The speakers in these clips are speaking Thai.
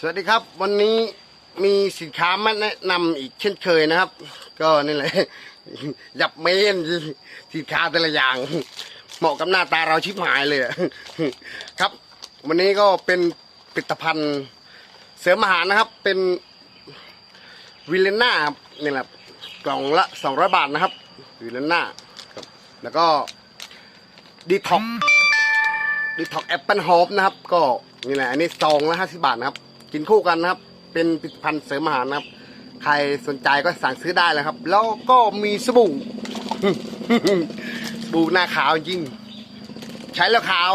สวัสดีครับ วันนี้มีสินค้ามาแนะนำอีกเช่นเคยนะครับ ก็นี่แหละหยับเมนสินค้าแต่ละอย่าง เหมาะกับหน้าตาเราชิบหายเลยครับ วันนี้ก็เป็นผลิตภัณฑ์เสริมอาหารนะครับ เป็นวิลเลน่าครับนี่แหละกล่องละ200บาทนะครับวิลเลน่าครับแล้วก็ดีท็อกดีท็อกแอปเปิลโฮปนะครับ ก็นี่แหละอันนี้ซองละห้าสิบาทนะครับ กินคู่กันนะครับ เป็นผลิตภัณฑ์เสริมอาหารนะครับ ใครสนใจก็สั่งซื้อได้เลยครับ แล้วก็มีสบู่ สบู่หน้าขาวจริงใช้แล้วขาว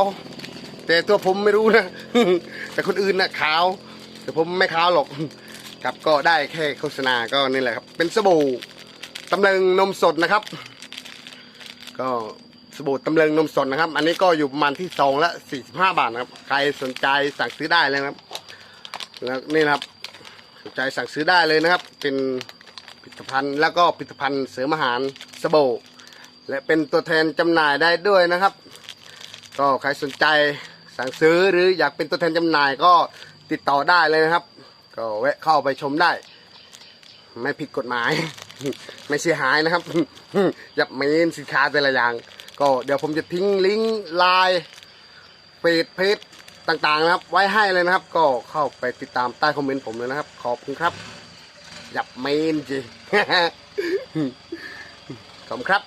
แต่ตัวผมไม่รู้นะ แต่คนอื่นนะขาว แต่ผมไม่ขาวหรอก ครับก็ได้แค่โฆษณาก็นี่แหละครับ เป็นสบู่ตำลึงนมสดนะครับ ก็สบู่ตำลึงนมสดนะครับ อันนี้ก็อยู่ประมาณที่ซองละ45 บาทนะครับ ใครสนใจสั่งซื้อได้เลยครับ แล้วนี่นะครับสนใจสั่งซื้อได้เลยนะครับ เป็นผลิตภัณฑ์แล้วก็ผลิตภัณฑ์เสริมอาหารสบู่และเป็นตัวแทนจำหน่ายได้ด้วยนะครับ ก็ใครสนใจสั่งซื้อหรืออยากเป็นตัวแทนจำหน่ายก็ติดต่อได้เลยนะครับ ก็แวะเข้าไปชมได้ ไม่ผิดกฎหมาย ไม่เสียหายนะครับยับเมนสินค้าแต่ละอย่าง ก็เดี๋ยวผมจะทิ้งลิงก์ไลน์เฟซเพจ ต่างๆนะครับ ไว้ให้เลยนะครับ ก็เข้าไปติดตามใต้คอมเมนต์ผมเลยนะครับ ขอบคุณครับหยับเมนจีขอบคุณครับ